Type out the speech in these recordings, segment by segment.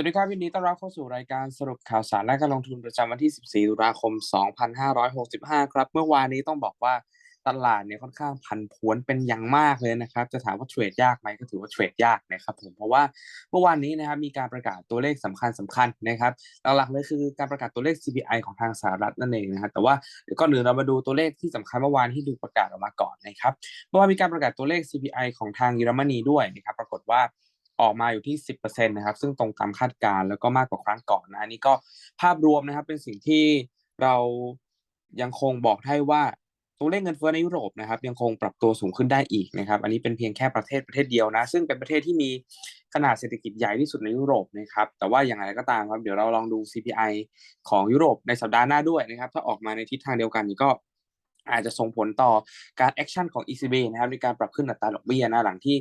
วัสดีครับยินดีต้อนรับเข้าสู่รายการสรุปข่าวสารและการลงทุนประจำวันที่ 14 ตุลาคม 2565 ครับ เมื่อวานนี้ต้องบอกว่าตลาดเนี่ยค่อนข้างผันผวนเป็นอย่างมากเลยนะครับ จะถามว่าเทรดยากไหมก็ถือว่าเทรดยากนะครับผมเพราะว่าเมื่อวานนี้นะครับมีการประกาศตัวเลขสำคัญสำคัญนะครับหลักๆเลยคือการประกาศตัวเลข CPI ของทางสหรัฐนั่นเองนะครับแต่ว่าก่อนอื่นเรามาดูตัวเลขที่สำคัญเมื่อวานที่ดูประกาศออกมาก่อนนะครับเมื่อวานมีการประกาศตัวเลข CPI ของทางเยอรมนีด้วยนะครับปรากฏว่า ออกมาอยู่ที่ 10%นะครับ ซึ่งตรงตามคาดการ์แล้วก็มากกว่าครั้งก่อนนะอันนี้ก็ภาพรวมนะครับเป็นสิ่งที่เรายังคงบอกให้ว่าตัวเลขเงินเฟ้อในยุโรปนะครับยังคงปรับตัวสูงขึ้นได้อีกนะครับ อันนี้เป็นเพียงแค่ประเทศประเทศเดียวนะ ซึ่งเป็นประเทศที่มีขนาดเศรษฐกิจใหญ่ที่สุดในยุโรปนะครับ แต่ว่าอย่างไรก็ตามครับ เดี๋ยวเราลองดู CPI ของยุโรปในสัปดาห์หน้าด้วยนะครับ ถ้าออกมาในทิศทางเดียวกันนี่ก็อาจจะส่งผลต่อการแอคชั่นของ ECB นะครับในการปรับขึ้นอัตราดอกเบี้ยนะหลังที่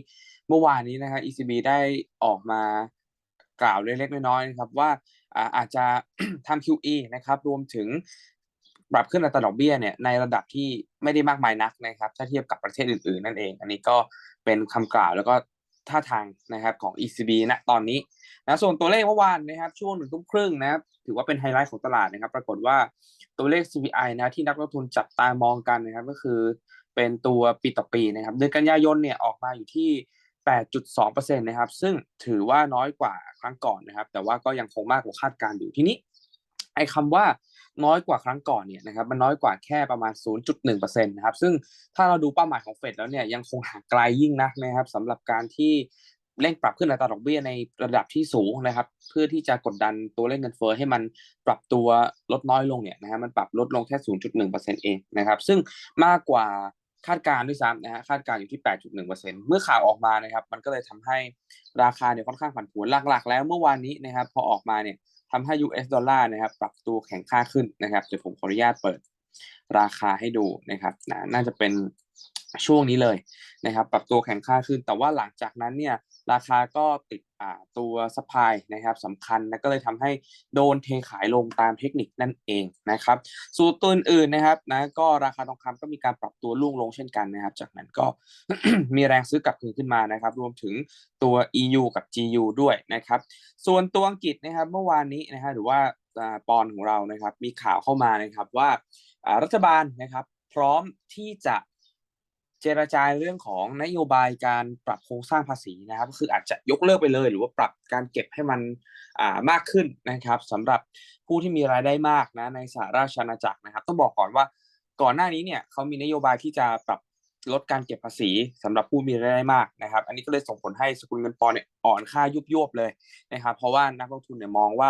เมื่อวานนี้นะครับ ECB ได้ออกมากล่าวเล็กๆน้อยๆนะครับว่าอ่าอาจจะทำ QE นะครับรวมถึงปรับขึ้นอัตราดอกเบี้ยเนี่ยในระดับที่ไม่ได้มากมายนักนะครับ ถ้าเทียบกับประเทศอื่นๆ นั่นเอง อันนี้ก็เป็นคำกล่าวแล้วก็ท่าทางนะครับของ ECB ณตอนนี้นะส่วนตัวเลขเมื่อวานนะครับช่วงหนึ่งทุ่มครึ่งนะครับถือว่าเป็นไฮไลท์ของตลาดนะครับ ปรากฏว่าตัวเลข CPI นะที่นักลงทุนจับตามองกันนะครับ ก็คือเป็นตัวปีต่อปีนะครับ เดือนกันยายนเนี่ยออกมาอยู่ที่ 8.2%นะครับ ซึ่งถือว่าน้อยกว่าครั้งก่อนนะครับ แต่ว่าก็ยังคงมากกว่าคาดการณ์อยู่ทีนี้ไอ้คำว่าน้อยกว่าครั้งก่อนเนี่ยนะครับมันน้อยกว่าแค่ประมาณ 0.1%นะครับซึ่งถ้าเราดูเป้าหมายของเฟดแล้วเนี่ยยังคงห่างไกลยิ่งนักนะครับสำหรับการที่เร่งปรับขึ้นอัตราดอกเบี้ยในระดับที่สูงนะครับ เพื่อที่จะกดดันตัวเลขเงินเฟ้อให้มันปรับตัวลดน้อยลงเนี่ยนะฮะมันปรับลดลงแค่ 0.1%เองนะครับ ซึ่งมากกว่า คาดการณ์ด้วยซ้ำนะฮะคาดการณ์อยู่ที่ 8.1%เมื่อข่าวออกมานะครับ มันก็เลยทำให้ราคาเนี่ยค่อนข้างผันผวนหลักๆ แล้วเมื่อวานนี้นะครับ พอออกมาเนี่ยทำให้ US ดอลลาร์นะครับ ปรับตัวแข็งค่าขึ้นนะครับเดี๋ยวผมขออนุญาตเปิดราคาให้ดูนะครับนะน่าจะเป็นช่วงนี้เลยนะครับ ปรับตัวแข็งค่าขึ้น แต่ว่าหลังจากนั้นเนี่ยราคาก็ติด ตัวสปายนะครับสำคัญนะก็เลยทำให้โดนเทขายลงตามเทคนิคนั่นเองนะครับส่วนตัวอื่นนะครับนะก็ราคาทองคำก็มีการปรับตัวลุ่งลงเช่นกันนะครับ จากนั้นก็มีแรงซื้อกลับคืนขึ้นมานะครับ รวมถึงตัว EU กับ GU ด้วยนะครับ ส่วนตัวอังกฤษนะครับเมื่อวานนี้นะครับหรือว่าปอนของเรานะครับ มีข่าวเข้ามานะครับว่ารัฐบาลนะครับ พร้อมที่จะ เจรจาเรื่องของนโยบายการปรับโครงสร้างภาษีนะครับก็คืออาจจะยกเลิกไปเลย หรือว่าปรับการเก็บให้มันอ่ามากขึ้นนะครับสำหรับผู้ที่มีรายได้มากนะในสหราชอาณาจักรนะครับ ต้องบอกก่อนว่าก่อนหน้านี้เนี่ยเขามีนโยบายที่จะปรับลดการเก็บภาษีสำหรับผู้มีรายได้มากนะครับ อันนี้ก็เลยส่งผลให้สกุลเงินปอนเนี่ยอ่อนค่ายุบยบเลยนะครับ เพราะว่านักลงทุนเนี่ยมองว่า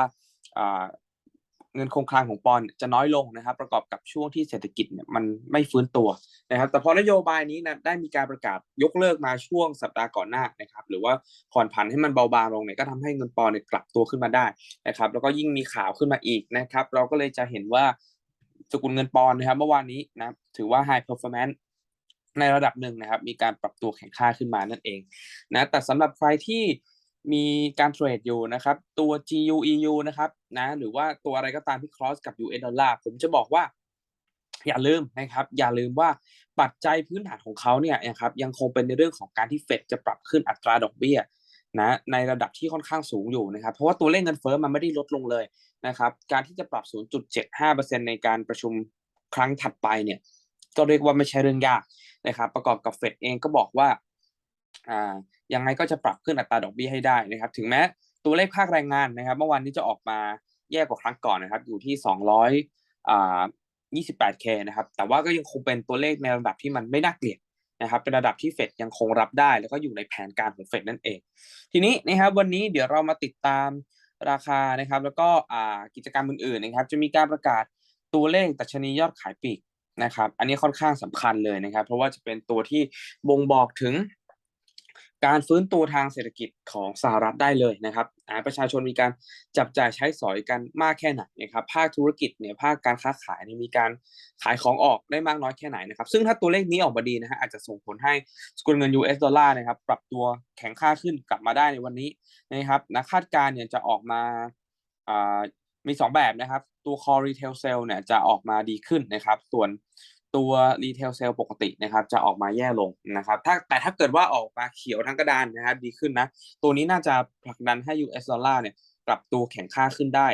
เงินคงคลังของปอนจะน้อยลงนะครับ ประกอบกับช่วงที่เศรษฐกิจเนี่ยมันไม่ฟื้นตัวนะครับ แต่พอนโยบายนี้นะได้มีการประกาศยกเลิกมาช่วงสัปดาห์ก่อนหน้านะครับ หรือว่าผ่อนผันให้มันเบาบางลงเนี่ยก็ทำให้เงินปอนเนี่ยกลับตัวขึ้นมาได้นะครับ แล้วก็ยิ่งมีข่าวขึ้นมาอีกนะครับ เราก็เลยจะเห็นว่าสกุลเงินปอนนะครับเมื่อวานนี้นะถือว่า high performance ในระดับหนึ่งนะครับ มีการปรับตัวแข็งค่าขึ้นมานั่นเองนะแต่สำหรับใครที่ มีการเทรดอยู่นะครับ ตัว GU EU นะครับนะหรือว่าตัวอะไรก็ตามที่ cross กับ US ดอลลาร์ผมจะบอกว่า อย่าลืมนะครับ อย่าลืมว่าปัจจัยพื้นฐานของเขาเนี่ยนะครับยังคงเป็นในเรื่องของการที่เฟดจะปรับขึ้นอัตราดอกเบี้ยนะในระดับที่ค่อนข้างสูงอยู่นะครับ เพราะว่าตัวเลขเงินเฟ้อมันไม่ได้ลดลงเลยนะครับ การที่จะปรับ 0.75%ในการประชุมครั้งถัดไปเนี่ยก็เรียกว่าไม่ใช่เรื่องยากนะครับ ประกอบกับเฟดเองก็บอกว่าอ่า ยังไงก็จะปรับขึ้นอัตราดอกเบี้ยให้ได้นะครับ ถึงแม้ตัวเลขภาคแรงงานนะครับ เมื่อวานนี้จะออกมาแย่กว่าครั้งก่อนนะครับ อยู่ที่ 200อ่า 28k นะครับ แต่ว่าก็ยังคงเป็นตัวเลขในระดับที่มันไม่น่าเกลียดนะครับ เป็นระดับที่เฟดยังคงรับได้ แล้วก็อยู่ในแผนการของเฟดนั่นเอง ทีนี้นะครับวันนี้เดี๋ยวเรามาติดตามราคานะครับ แล้วก็กิจกรรมอื่นๆนะครับ จะมีการประกาศตัวเลขตัชนียอดขายปีกนะครับ อันนี้ค่อนข้างสำคัญเลยนะครับ เพราะว่าจะเป็นตัวที่บ่งบอกถึง การฟื้นตัวทางเศรษฐกิจของสหรัฐได้เลยนะครับประชาชนมีการจับจ่ายใช้สอยกันมากแค่ไหนนะครับ ภาคธุรกิจเนี่ยภาคการค้าขายเนี่ยมีการขายของออกได้มากน้อยแค่ไหนนะครับ ซึ่งถ้าตัวเลขนี้ออกมาดีนะฮะอาจจะส่งผลให้สกุลเงิน US ดอลลาร์นะครับ ปรับตัวแข็งค่าขึ้นกลับมาได้ในวันนี้นะครับนักคาดการณ์เนี่ยจะออกมาอ่ามี 2 แบบนะครับ ตัว core retail sale เนี่ยจะออกมาดีขึ้นนะครับ ส่วน ตัวรีเทลเซลปกตินะครับจะออกมาแย่ลงนะครับถ้าแต่ถ้าเกิดว่าออกมาเขียวทั้งกระดานนะครับดีขึ้นนะ ตัวนี้น่าจะผลักดันให้ US ดอลลาร์เนี่ยปรับตัวแข็งค่าขึ้นได้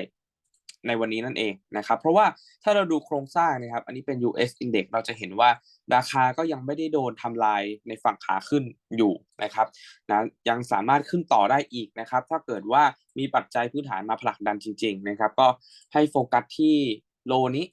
ในวันนี้นั่นเองนะครับ เพราะว่าถ้าเราดูโครงสร้างนะครับ อันนี้เป็น US Index เราจะเห็นว่าราคาก็ยังไม่ได้โดนทำลายในฝั่งขาขึ้นอยู่นะครับนะยังสามารถขึ้นต่อได้อีกนะครับ ถ้าเกิดว่ามีปัจจัยพื้นฐานมาผลักดันจริง ๆ นะครับ ก็ให้โฟกัสที่โลนี้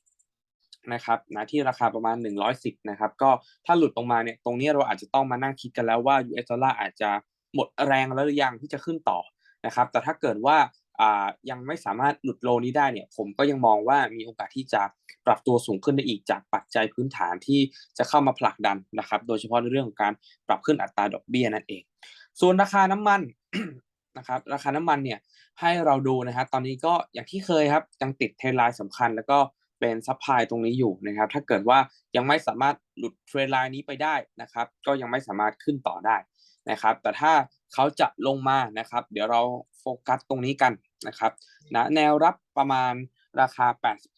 นะครับนะที่ราคาประมาณ 110นะครับก็ถ้าหลุดลงมาเนี่ยตรงนี้เราอาจจะต้องมานั่งคิดกันแล้วว่า US ดอลลาร์อาจจะหมดแรงแล้วหรือยังที่จะขึ้นต่อนะครับแต่ถ้าเกิดว่าอ่ายังไม่สามารถหลุดโลนี้ได้เนี่ยผมก็ยังมองว่ามีโอกาสที่จะปรับตัวสูงขึ้นได้อีกจากปัจจัยพื้นฐานที่จะเข้ามาผลักดันนะครับโดยเฉพาะในเรื่องของการปรับขึ้นอัตราดอกเบี้ยนั่นเอง ส่วนราคาน้ำมันนะครับราคาน้ำมันเนี่ยให้เราดูนะครับตอนนี้ก็อย่างที่เคยครับยังติดเทรนไลน์สำคัญ แล้วก็ เป็นซัพพลายตรงนี้อยู่นะครับ ถ้าเกิดว่ายังไม่สามารถหลุดเทรนไลน์นี้ไปได้นะครับ ก็ยังไม่สามารถขึ้นต่อได้นะครับ แต่ถ้าเขาจะลงมานะครับ เดี๋ยวเราโฟกัสตรงนี้กันนะครับนะแนวรับประมาณราคา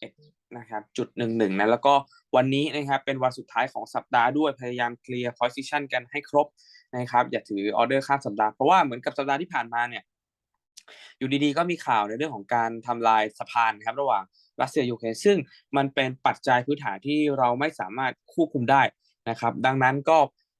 81นะครับจุดหนึ่งหนึ่งนะแล้วก็วันนี้นะครับเป็นวันสุดท้ายของสัปดาห์ด้วยพยายามเคลียร์ position กันให้ครบนะครับอย่าถือออเดอร์ข้ามสัปดาห์เพราะว่าเหมือนกับสัปดาห์ที่ผ่านมาเนี่ยอยู่ดีๆก็มีข่าวในเรื่องของการทำลายสะพานนะครับระหว่าง รัสเซียยูเครนซึ่งมันเป็นปัจจัยพื้นฐานที่เราไม่สามารถควบคุมได้นะครับ ดังนั้นก็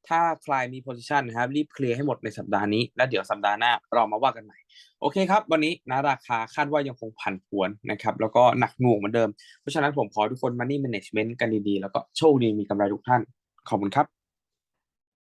ถ้าใครมี position นะครับรีบเคลียร์ให้หมดในสัปดาห์นี้ แล้วเดี๋ยวสัปดาห์หน้าเรามาว่ากันใหม่ โอเคครับ วันนี้นะราคาคาดว่ายังคงผันผวนนะครับ แล้วก็หนักหน่วงเหมือนเดิม เพราะฉะนั้นผมขอทุกคน money management กันดีๆ แล้วก็โชคดีมีกำไรทุกท่าน ขอบคุณครับ